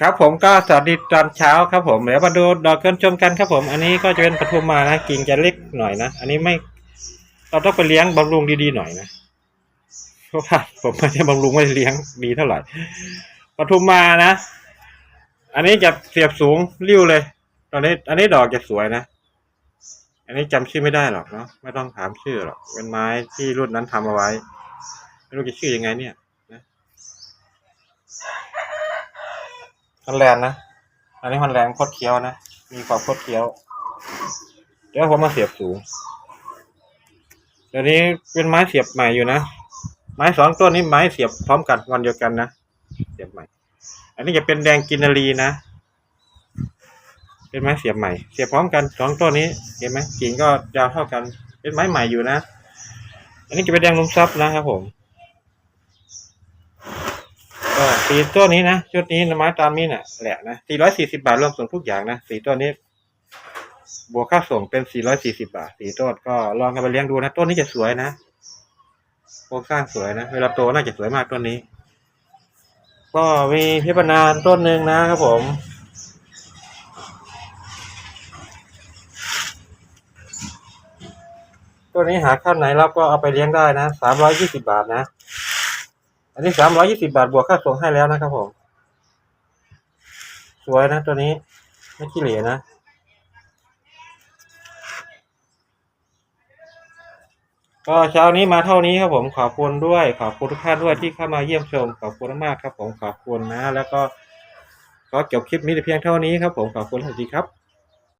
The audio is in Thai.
ครับผมก็สวัสดีตอนเช้าครับผมเดี๋ยวมาดูดอกเกินชมกันครับผม อันนี้ก็จะเป็นปทุมมานะกิ่งจะเล็กหน่อยนะ อันนี้ไม่เราต้องไปเลี้ยงบำรุงดีๆหน่อยนะเพราะว่าผมไม่ได้บำรุงไม่เลี้ยงดีเท่าไหร่ปทุมมานะ อันนี้จะเสียบสูงริ้วเลย ตอนนี้ อันนี้ดอกจะสวยนะ อันนี้จำชื่อไม่ได้หรอกเนาะไม่ต้องถามชื่อหรอกเป็นไม้ที่รุ่นนั้นทำเอาไว้ไม่รู้จะชื่อยังไงเนี่ยนะ ฮอนแลนด์นะ อันนี้ฮอนแลนด์โคตรเคี้ยวนะ มีความโคตรเคี้ยว เดี๋ยวผมมาเสียบสูง เดี๋ยวนี้เป็นไม้เสียบใหม่อยู่นะ ไม้สองต้นนี้ไม้เสียบพร้อมกันวันเดียวกันนะ เสียบใหม่ อันนี้จะเป็นแดงกินารีนะ เป็นไม้เสียบใหม่ เสียบพร้อมกันสองต้นนี้ เห็นไหมกิ่งก็ยาวเท่ากัน เป็นไม้ใหม่อยู่นะ อันนี้จะเป็นแดงลุมซับนะครับผม ก็สีตัวนี้นะชุดนี้ไม้ตามนี้น่ะแหละนะสี่ร้อยสี่สิบาทรวมส่งทุกอย่างนะสีตัวนี้ บวกค่าส่งเป็นสี่ร้อยสี่สิบาทสีต้นก็ลองกันไปเลี้ยงดูนะต้นนี้จะสวยนะโครงสร้างสวยนะเวลาโตน่าจะสวยมากต้นนี้ ก็มีพิพนานต้นหนึ่งนะครับผมตัวนี้หาข้าวไหนรับก็เอาไปเลี้ยงได้นะสามร้อยยี่สิบาทนะ อันนี้สามร้อยยี่สิบาทบวกค่าส่งให้แล้วนะครับผม สวยนะตัวนี้ ไม่ขี้เหร่นะก็เช้านี้มาเท่านี้ครับผมขอบคุณด้วย ขอบคุณทุกท่านด้วยที่เข้ามาเยี่ยมชม ขอบคุณมากครับผมขอบคุณนะ แล้วก็ขอจบคลิปนี้แต่เพียงเท่านี้ครับผมขอบคุณสวัสดีครับ